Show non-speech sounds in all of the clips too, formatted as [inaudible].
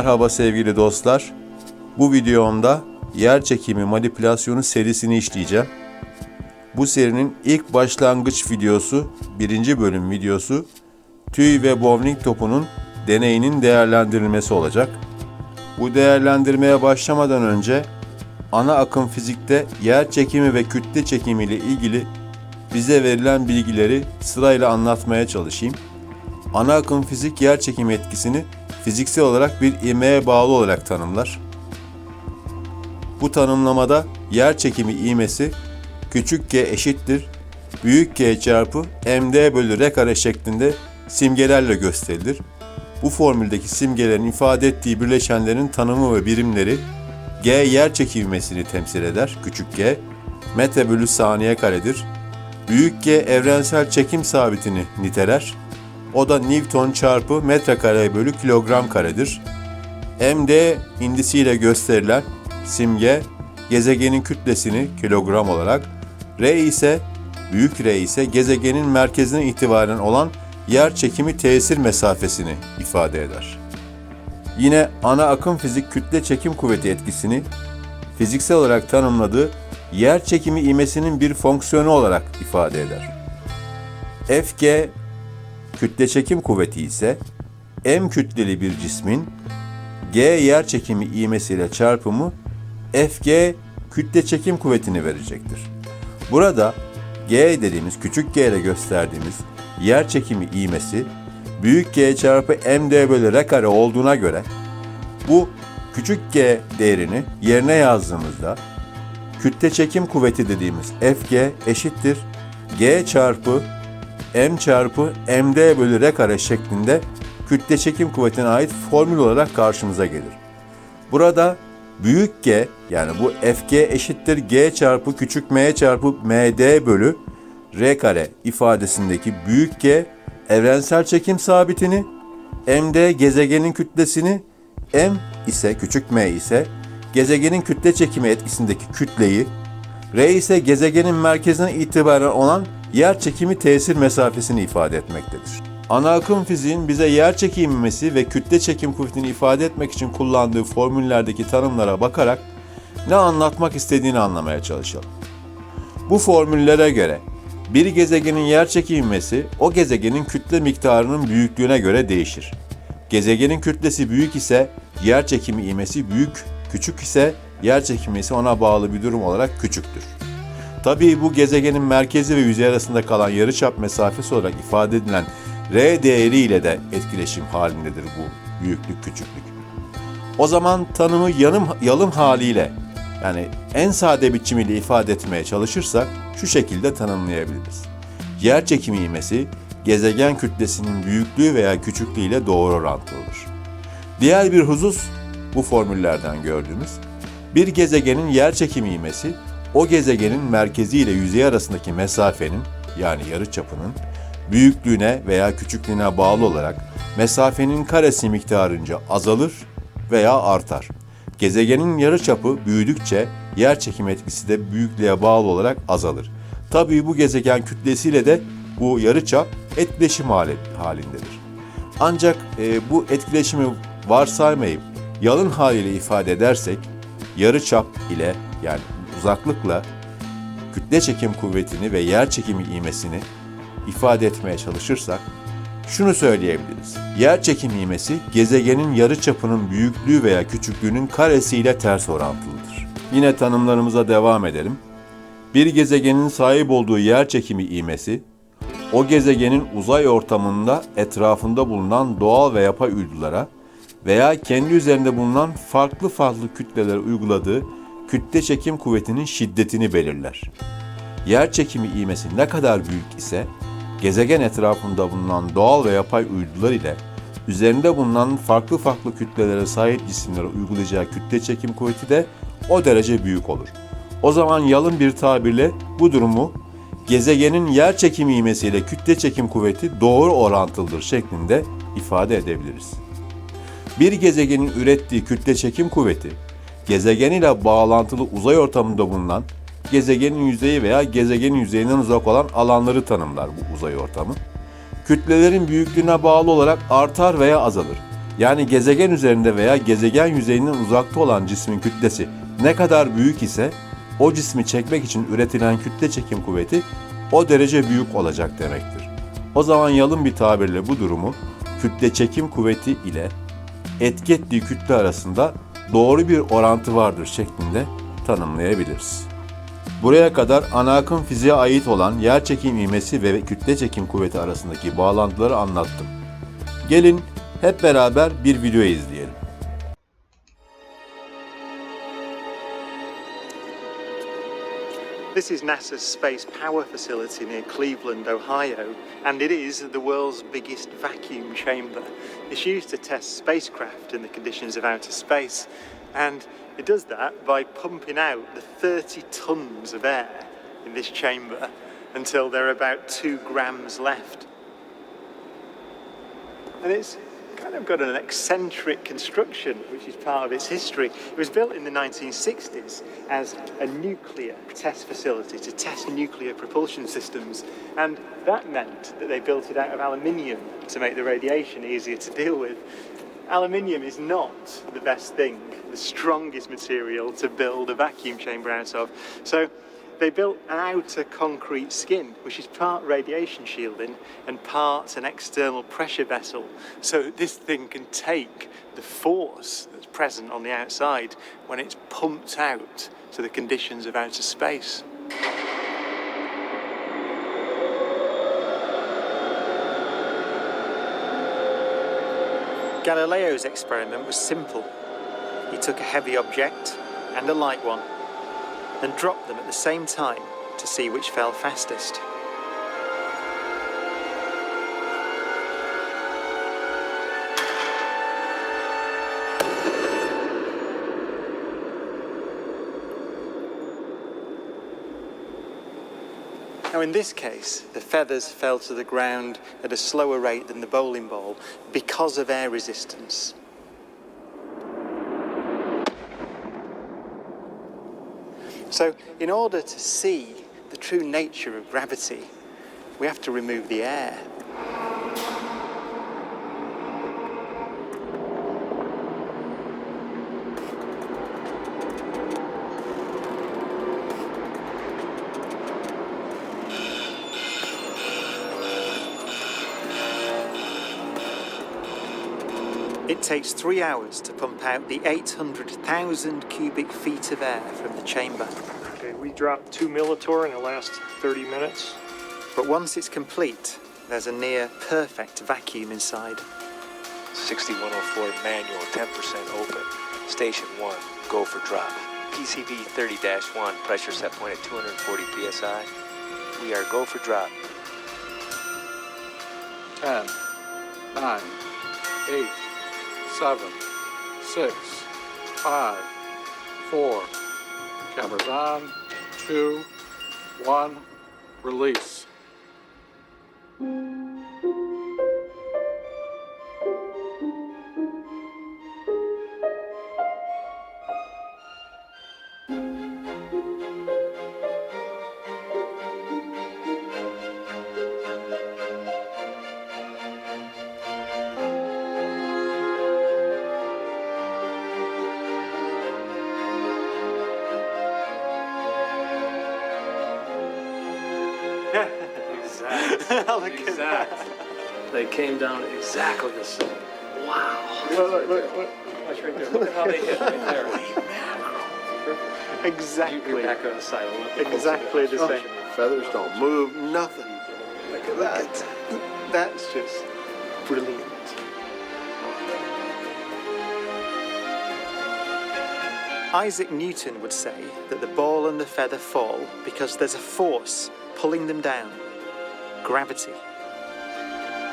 Merhaba sevgili dostlar. Bu videomda yer çekimi manipülasyonu serisini işleyeceğim. Bu serinin ilk başlangıç videosu, birinci bölüm videosu tüy ve bowling topunun deneyinin değerlendirilmesi olacak. Bu değerlendirmeye başlamadan önce ana akım fizikte yer çekimi ve kütle çekimi ile ilgili bize verilen bilgileri sırayla anlatmaya çalışayım. Ana akım fizik yer çekimi etkisini fiziksel olarak bir ivmeye bağlı olarak tanımlar. Bu tanımlamada yer çekimi ivmesi küçük g eşittir büyük G çarpı md bölü r kare şeklinde simgelerle gösterilir. Bu formüldeki simgelerin ifade ettiği bileşenlerin tanımı ve birimleri G yer çekilmesini temsil eder, küçük g, metre bölü saniye karedir. Büyük G evrensel çekim sabitini niteler. O da Newton çarpı metrekare bölü kilogram karedir. MD indisiyle gösterilen simge gezegenin kütlesini kilogram olarak, R ise büyük R ise gezegenin merkezine itibaren olan yer çekimi tesir mesafesini ifade eder. Yine ana akım fizik kütle çekim kuvveti etkisini fiziksel olarak tanımladığı yer çekimi ivmesinin bir fonksiyonu olarak ifade eder. Fg kütle çekim kuvveti ise m kütleli bir cismin g yer çekimi ivmesiyle çarpımı Fg kütle çekim kuvvetini verecektir. Burada g dediğimiz küçük g ile gösterdiğimiz yer çekimi ivmesi büyük G çarpı md bölü r kare olduğuna göre bu küçük g değerini yerine yazdığımızda kütle çekim kuvveti dediğimiz Fg eşittir G çarpı m çarpı md bölü r kare şeklinde kütle çekim kuvvetine ait formül olarak karşımıza gelir. Burada büyük G yani bu Fg eşittir G çarpı küçük m çarpı md bölü r kare ifadesindeki büyük G evrensel çekim sabitini, md gezegenin kütlesini, m ise küçük m ise gezegenin kütle çekimi etkisindeki kütleyi, r ise gezegenin merkezine itibaren olan yer çekimi tesir mesafesini ifade etmektedir. Ana akım fiziğin bize yer çekimimesi ve kütle çekim kuvvetini ifade etmek için kullandığı formüllerdeki tanımlara bakarak ne anlatmak istediğini anlamaya çalışalım. Bu formüllere göre bir gezegenin yer çekilmesi o gezegenin kütle miktarının büyüklüğüne göre değişir. Gezegenin kütlesi büyük ise yer çekimi ivmesi büyük, küçük ise yer çekimi ise ona bağlı bir durum olarak küçüktür. Tabii bu gezegenin merkezi ve yüzey arasında kalan yarıçap mesafesi olarak ifade edilen R değeri ile de etkileşim halindedir bu büyüklük küçüklük. O zaman tanımı yanım, yalım haliyle yani en sade biçimiyle ifade etmeye çalışırsak şu şekilde tanımlayabiliriz. Yer çekimi ivmesi gezegen kütlesinin büyüklüğü veya küçüklüğü ile doğru orantılıdır. Diğer bir husus bu formüllerden gördüğümüz bir gezegenin yer çekimi ivmesi o gezegenin merkezi ile yüzey arasındaki mesafenin yani yarıçapının büyüklüğüne veya küçüklüğüne bağlı olarak mesafenin karesi miktarınca azalır veya artar. Gezegenin yarıçapı büyüdükçe yer çekim etkisi de büyüklüğe bağlı olarak azalır. Tabii bu gezegen kütlesiyle de bu yarıçap etkileşim hali, halindedir. Ancak e, bu etkileşimi varsaymayıp yalın haliyle ifade edersek yarıçap ile yani uzaklıkla kütle çekim kuvvetini ve yer çekimi ivmesini ifade etmeye çalışırsak şunu söyleyebiliriz. Yer çekim ivmesi gezegenin yarıçapının büyüklüğü veya küçüklüğünün karesiyle ters orantılıdır. Yine tanımlarımıza devam edelim. Bir gezegenin sahip olduğu yer çekimi ivmesi o gezegenin uzay ortamında etrafında bulunan doğal ve yapay uydulara veya kendi üzerinde bulunan farklı farklı kütlelere uyguladığı kütle çekim kuvvetinin şiddetini belirler. Yer çekimi ivmesi ne kadar büyük ise gezegen etrafında bulunan doğal ve yapay uydular ile üzerinde bulunan farklı farklı kütlelere sahip cisimlere uygulayacağı kütle çekim kuvveti de o derece büyük olur. O zaman yalın bir tabirle bu durumu gezegenin yer çekimi ivmesiyle kütle çekim kuvveti doğru orantılıdır şeklinde ifade edebiliriz. Bir gezegenin ürettiği kütle çekim kuvveti, gezegen ile bağlantılı uzay ortamında bulunan gezegenin yüzeyi veya gezegenin yüzeyinden uzak olan alanları tanımlar bu uzay ortamı. Kütlelerin büyüklüğüne bağlı olarak artar veya azalır. Yani gezegen üzerinde veya gezegen yüzeyinden uzakta olan cismin kütlesi ne kadar büyük ise o cismi çekmek için üretilen kütle çekim kuvveti o derece büyük olacak demektir. O zaman yalın bir tabirle bu durumu kütle çekim kuvveti ile etki ettiği kütle arasında doğru bir orantı vardır şeklinde tanımlayabiliriz. Buraya kadar ana akım fiziğe ait olan yer çekim ivmesi ve kütle çekim kuvveti arasındaki bağlantıları anlattım. Gelin hep beraber bir video izleyelim. This is NASA's Space Power Facility near Cleveland, Ohio, and it is the world's biggest vacuum chamber. It's used to test spacecraft in the conditions of outer space, and it does that by pumping out the 30 tons of air in this chamber until there are about two grams left. And it's kind of got an eccentric construction, which is part of its history. It was built in the 1960s as a nuclear test facility to test nuclear propulsion systems. And that meant that they built it out of aluminium to make the radiation easier to deal with. Aluminium is not the best thing, the strongest material to build a vacuum chamber out of. So they built an outer concrete skin, which is part radiation shielding and part an external pressure vessel. So this thing can take the force that's present on the outside when it's pumped out to the conditions of outer space. Galileo's experiment was simple. He took a heavy object and a light one and dropped them at the same time to see which fell fastest. Now, in this case, the feathers fell to the ground at a slower rate than the bowling ball because of air resistance. So, in order to see the true nature of gravity, we have to remove the air. Takes three hours to pump out the 800,000 cubic feet of air from the chamber. Okay, we dropped two Militor in the last 30 minutes. But once it's complete, there's a near perfect vacuum inside. 6104 manual, 10% open. Station 1, go for drop. PCB 30-1, pressure set point at 240 psi. We are go for drop. 10, 9, 8, seven, six, five, four. Cameras on, two, one, release. Look at that. They came down exactly the same. Wow. Look, look, look, look. Watch right there. Look at how they hit right there. Exactly. You're back on the side. a little Exactly the same. Feathers don't move, nothing. Look at that. That's just brilliant. Isaac Newton would say that the ball and the feather fall because there's a force pulling them down gravity.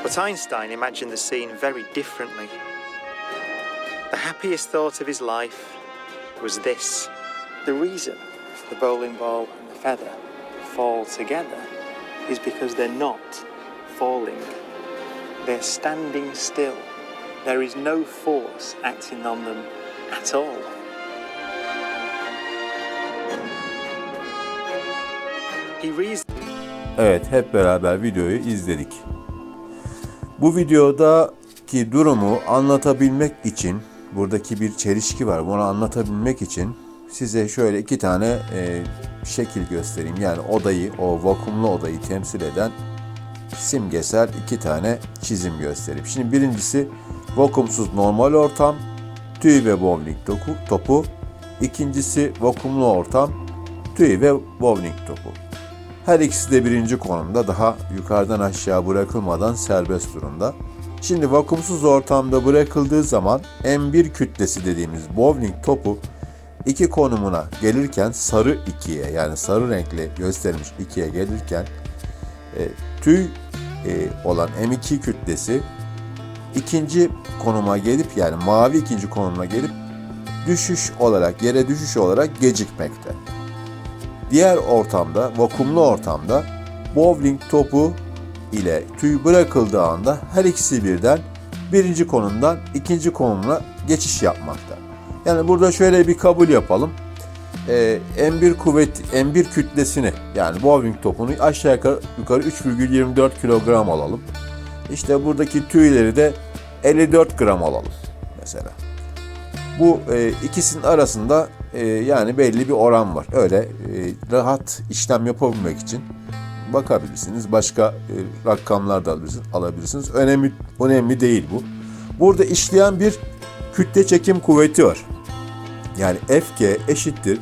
But Einstein imagined the scene very differently. The happiest thought of his life was this the reason the bowling ball and the feather fall together is because they're not falling, they're standing still. There is no force acting on them at all. He reasoned. Evet hep beraber videoyu izledik. Bu videoda buradaki durumu anlatabilmek için, buradaki bir çelişki var. Bunu anlatabilmek için size şöyle iki tane e, şekil göstereyim. Yani odayı, o vakumlu odayı temsil eden simgesel iki tane çizim göstereyim. Şimdi birincisi vakumsuz normal ortam, tüy ve bowling topu. İkincisi vakumlu ortam, tüy ve bowling topu. Her ikisi de birinci konumda daha yukarıdan aşağı bırakılmadan serbest durumda. Şimdi vakumsuz ortamda bırakıldığı zaman M1 kütlesi dediğimiz bowling topu iki konumuna gelirken sarı ikiye yani sarı renkli gösterilmiş ikiye gelirken e, tüy e, olan M2 kütlesi ikinci konuma gelip yani mavi ikinci konuma gelip düşüş olarak yere düşüş olarak gecikmekte. Diğer ortamda, vakumlu ortamda bowling topu ile tüy bırakıldığı anda her ikisi birden birinci konumdan ikinci konumuna geçiş yapmakta. Yani burada şöyle bir kabul yapalım. Ee, M1 kuvvet, M1 kütlesini yani bowling topunu aşağı yukarı, yukarı 3,24 kilogram alalım. İşte buradaki tüyleri de 54 gram alalım mesela. Bu e, ikisinin arasında e, yani belli bir oran var. Öyle e, rahat işlem yapabilmek için bakabilirsiniz. Başka e, rakamlar da alabilirsiniz. alabilirsiniz. Önemli önemli değil bu. Burada işleyen bir kütle çekim kuvveti var. Yani Fg eşittir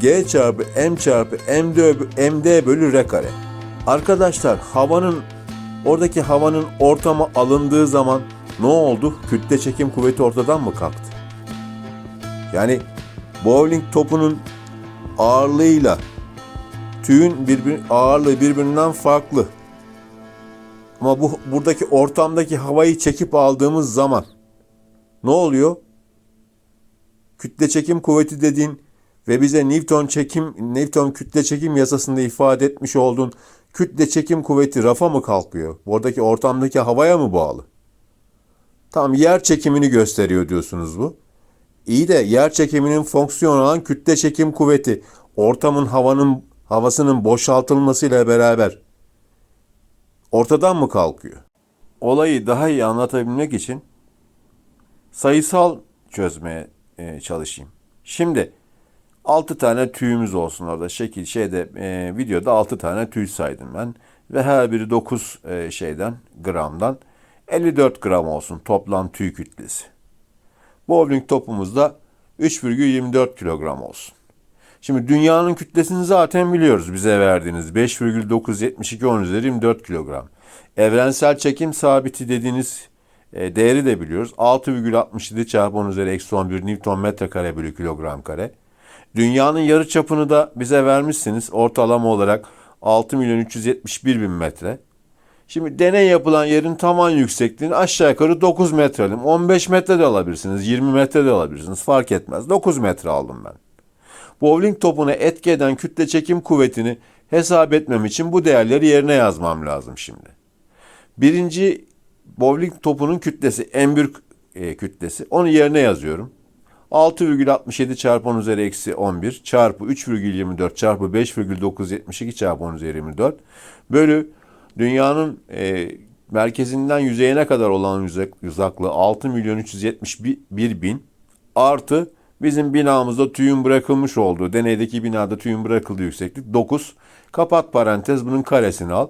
G çarpı M çarpı MD, MD bölü R kare. Arkadaşlar havanın oradaki havanın ortama alındığı zaman ne oldu? Kütle çekim kuvveti ortadan mı kalktı? Yani bowling topunun ağırlığıyla tüyün birbir, ağırlığı birbirinden farklı. Ama bu buradaki ortamdaki havayı çekip aldığımız zaman ne oluyor? Kütle çekim kuvveti dediğin ve bize Newton çekim Newton kütle çekim yasasında ifade etmiş olduğun kütle çekim kuvveti rafa mı kalkıyor? Buradaki ortamdaki havaya mı bağlı? Tam yer çekimini gösteriyor diyorsunuz bu. İyi de yer çekiminin fonksiyonu olan kütle çekim kuvveti ortamın havanın havasının boşaltılmasıyla beraber ortadan mı kalkıyor? Olayı daha iyi anlatabilmek için sayısal çözmeye e, çalışayım. Şimdi 6 tane tüyümüz olsun orada. Şekil şeyde e, videoda 6 tane tüy saydım ben ve her biri 9 e, şeyden gramdan 54 gram olsun toplam tüy kütlesi. Bowling topumuz da 3,24 kilogram olsun. Şimdi dünyanın kütlesini zaten biliyoruz bize verdiğiniz 5,972 10 üzeri 24 kilogram. Evrensel çekim sabiti dediğiniz e, değeri de biliyoruz. 6,67 çarpı 10 üzeri eksi 11 Newton metrekare bölü kilogram kare. Dünyanın yarı çapını da bize vermişsiniz ortalama olarak 6 milyon 371 bin metre. Şimdi deney yapılan yerin tavan yüksekliğini aşağı yukarı 9 metre alayım. 15 metre de alabilirsiniz, 20 metre de alabilirsiniz. Fark etmez. 9 metre aldım ben. Bowling topuna etki eden kütle çekim kuvvetini hesap etmem için bu değerleri yerine yazmam lazım şimdi. Birinci bowling topunun kütlesi M1 e, kütlesi. Onu yerine yazıyorum. 6,67 çarpı 10 üzeri eksi 11 çarpı 3,24 çarpı 5,972 çarpı 10 üzeri 24 bölü dünyanın e, merkezinden yüzeyine kadar olan uzak- uzaklığı 6 milyon 371 bin artı bizim binamızda tüyün bırakılmış olduğu deneydeki binada tüyün bırakıldığı yükseklik 9 kapat parantez bunun karesini al.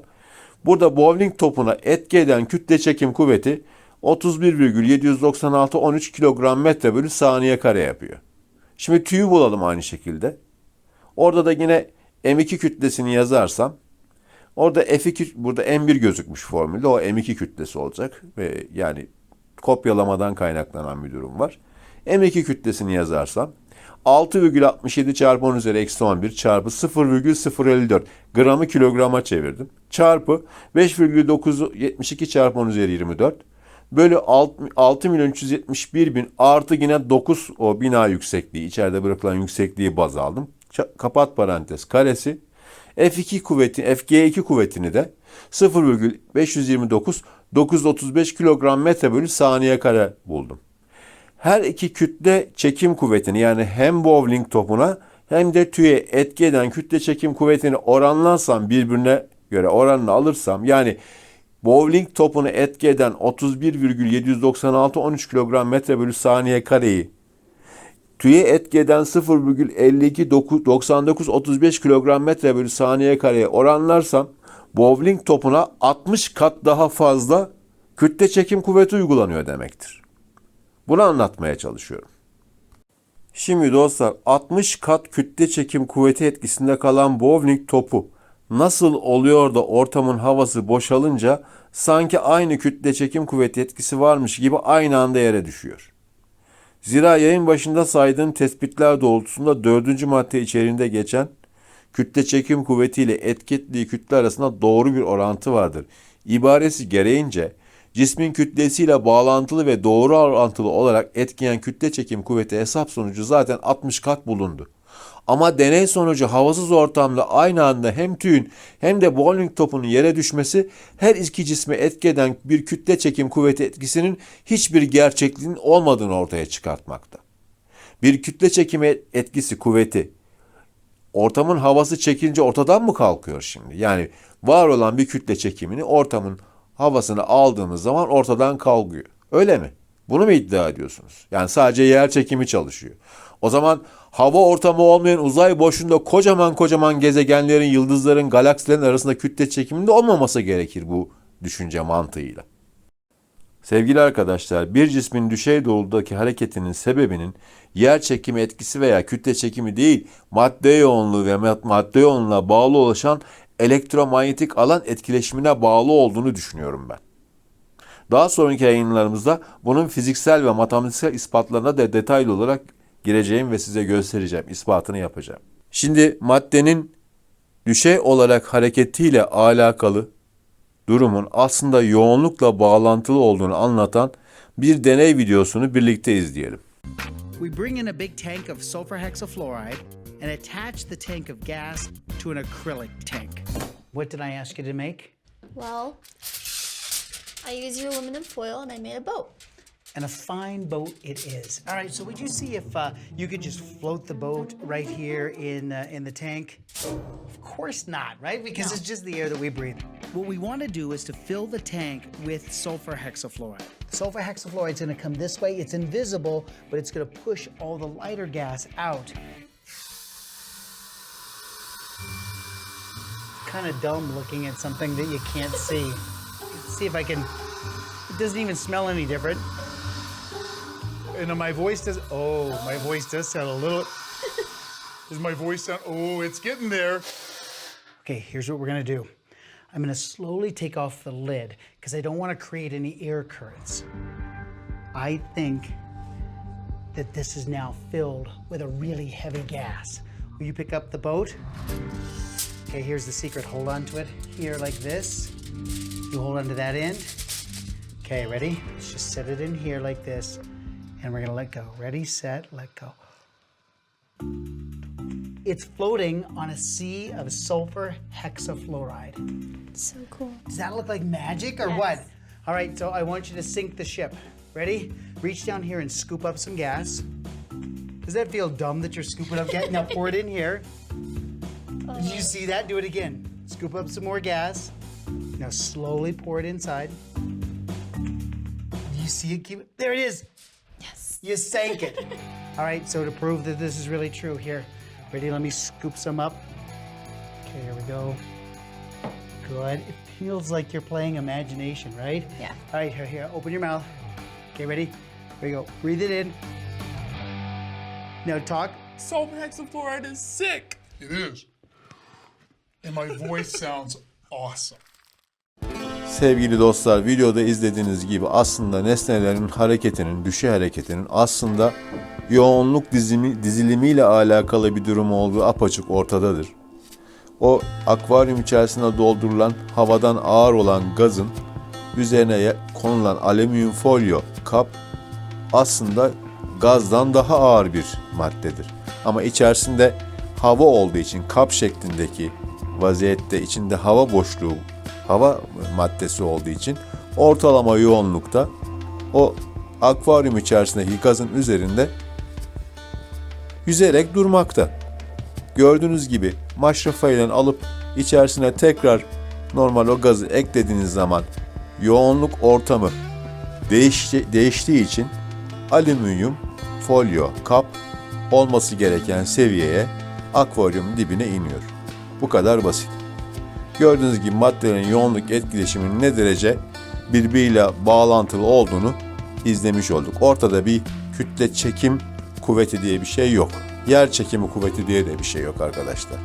Burada bowling topuna etki eden kütle çekim kuvveti 31,796 13 kilogram metre bölü saniye kare yapıyor. Şimdi tüyü bulalım aynı şekilde. Orada da yine M2 kütlesini yazarsam orada F2 burada M1 gözükmüş formülde o M2 kütlesi olacak ve yani kopyalamadan kaynaklanan bir durum var. M2 kütlesini yazarsam 6,67 çarpı 10 üzeri eksi 11 çarpı 0,054 gramı kilograma çevirdim. Çarpı 5,972 çarpı 10 üzeri 24 bölü 6 milyon 371 bin artı yine 9 o bina yüksekliği içeride bırakılan yüksekliği baz aldım. Ça- kapat parantez karesi. F2 kuvveti, FG2 kuvvetini de 0,529 935 kilogram metre bölü saniye kare buldum. Her iki kütle çekim kuvvetini yani hem bowling topuna hem de tüye etki eden kütle çekim kuvvetini oranlarsam birbirine göre oranını alırsam yani bowling topunu etki eden 31,796-13 kilogram metre bölü saniye kareyi tüye etki eden 0,52-99-35 kilogram metre bölü saniye kareye oranlarsam bowling topuna 60 kat daha fazla kütle çekim kuvveti uygulanıyor demektir. Bunu anlatmaya çalışıyorum. Şimdi dostlar 60 kat kütle çekim kuvveti etkisinde kalan bowling topu nasıl oluyor da ortamın havası boşalınca sanki aynı kütle çekim kuvveti etkisi varmış gibi aynı anda yere düşüyor. Zira yayın başında saydığım tespitler doğrultusunda dördüncü madde içerisinde geçen kütle çekim kuvvetiyle etkitliği kütle arasında doğru bir orantı vardır. İbaresi gereğince cismin kütlesiyle bağlantılı ve doğru orantılı olarak etkileyen kütle çekim kuvveti hesap sonucu zaten 60 kat bulundu. Ama deney sonucu havasız ortamda aynı anda hem tüyün hem de bowling topunun yere düşmesi her iki cisme etki eden bir kütle çekim kuvveti etkisinin hiçbir gerçekliğinin olmadığını ortaya çıkartmakta. Bir kütle çekimi etkisi kuvveti ortamın havası çekilince ortadan mı kalkıyor şimdi? Yani var olan bir kütle çekimini ortamın havasını aldığımız zaman ortadan kalkıyor. Öyle mi? Bunu mu iddia ediyorsunuz? Yani sadece yer çekimi çalışıyor. O zaman hava ortamı olmayan uzay boşluğunda kocaman kocaman gezegenlerin, yıldızların, galaksilerin arasında kütle çekiminde olmaması gerekir bu düşünce mantığıyla. Sevgili arkadaşlar, bir cismin düşey doğrultudaki hareketinin sebebinin yer çekimi etkisi veya kütle çekimi değil, madde yoğunluğu ve mad- madde yoğunluğuna bağlı oluşan elektromanyetik alan etkileşimine bağlı olduğunu düşünüyorum ben. Daha sonraki yayınlarımızda bunun fiziksel ve matematiksel ispatlarına da detaylı olarak gireceğim ve size göstereceğim, ispatını yapacağım. Şimdi maddenin düşey olarak hareketiyle alakalı durumun aslında yoğunlukla bağlantılı olduğunu anlatan bir deney videosunu birlikte izleyelim. We bring in a big tank of sulfur hexafluoride and attach the tank of gas to an acrylic tank. What did I ask you to make? Well, I used your aluminum foil and I made a boat. And a fine boat it is. All right, so would you see if uh, you could just float the boat right here in uh, in the tank? Of course not, right? Because it's just the air that we breathe. What we want to do is to fill the tank with sulfur hexafluoride. Sulfur hexafluoride is going to come this way. It's invisible, but it's going to push all the lighter gas out. Kind of dumb looking at something that you can't see. Let's see if I can. It doesn't even smell any different. And my voice does. Oh, my voice does sound a little. [laughs] Does my voice sound? Oh, it's getting there. Okay, here's what we're gonna do. I'm gonna slowly take off the lid because I don't want to create any air currents. I think that this is now filled with a really heavy gas. Will you pick up the boat? Okay, here's the secret. Hold on to it here like this. You hold on to that end. Okay, ready? Let's just set it in here like this. And we're gonna let go. Ready, set, let go. It's floating on a sea of sulfur hexafluoride. So cool. Does that look like magic or what? All right, so I want you to sink the ship. Ready? Reach down here and scoop up some gas. Does that feel dumb that you're scooping up gas? Now pour it in here. Did you see that? Do it again. Scoop up some more gas. Now slowly pour it inside. Do you see it? Keep There it is. Yes. You sank it. All right, so to prove that this is really true, here, ready? Let me scoop some up. Okay, here we go. Good. It feels like you're playing imagination, right? Yeah. All right, here, here. Open your mouth. Okay, ready? Here you go. Breathe it in. Now talk. Sulfur hexafluoride is sick. It is. And my voice [laughs] sounds awesome. Sevgili dostlar videoda izlediğiniz gibi aslında nesnelerin hareketinin, düşey hareketinin aslında yoğunluk dizimi, dizilimiyle alakalı bir durum olduğu apaçık ortadadır. O akvaryum içerisinde doldurulan havadan ağır olan gazın üzerine konulan alüminyum folyo kap aslında gazdan daha ağır bir maddedir. Ama içerisinde hava olduğu için kap şeklindeki vaziyette içinde hava boşluğu, hava maddesi olduğu için ortalama yoğunlukta o akvaryum içerisindeki gazın üzerinde yüzerek durmakta. Gördüğünüz gibi maşrafayla alıp içerisine tekrar normal o gazı eklediğiniz zaman yoğunluk ortamı değişti, değiştiği için alüminyum folyo kap olması gereken seviyeye akvaryumun dibine iniyor. Bu kadar basit. Gördüğünüz gibi maddelerin yoğunluk etkileşiminin ne derece birbiriyle bağlantılı olduğunu izlemiş olduk. Ortada bir kütle çekim kuvveti diye bir şey yok. Yer çekimi kuvveti diye de bir şey yok arkadaşlar.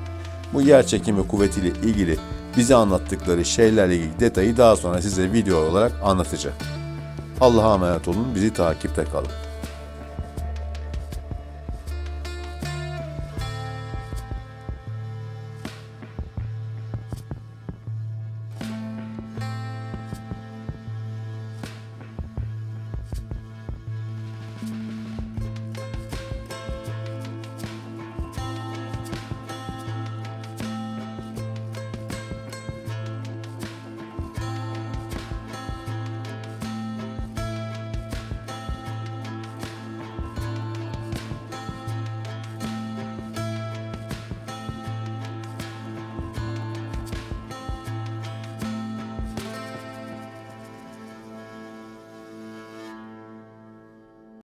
Bu yer çekimi kuvvetiyle ilgili bize anlattıkları şeylerle ilgili detayı daha sonra size video olarak anlatacağım. Allah'a emanet olun, bizi takipte kalın.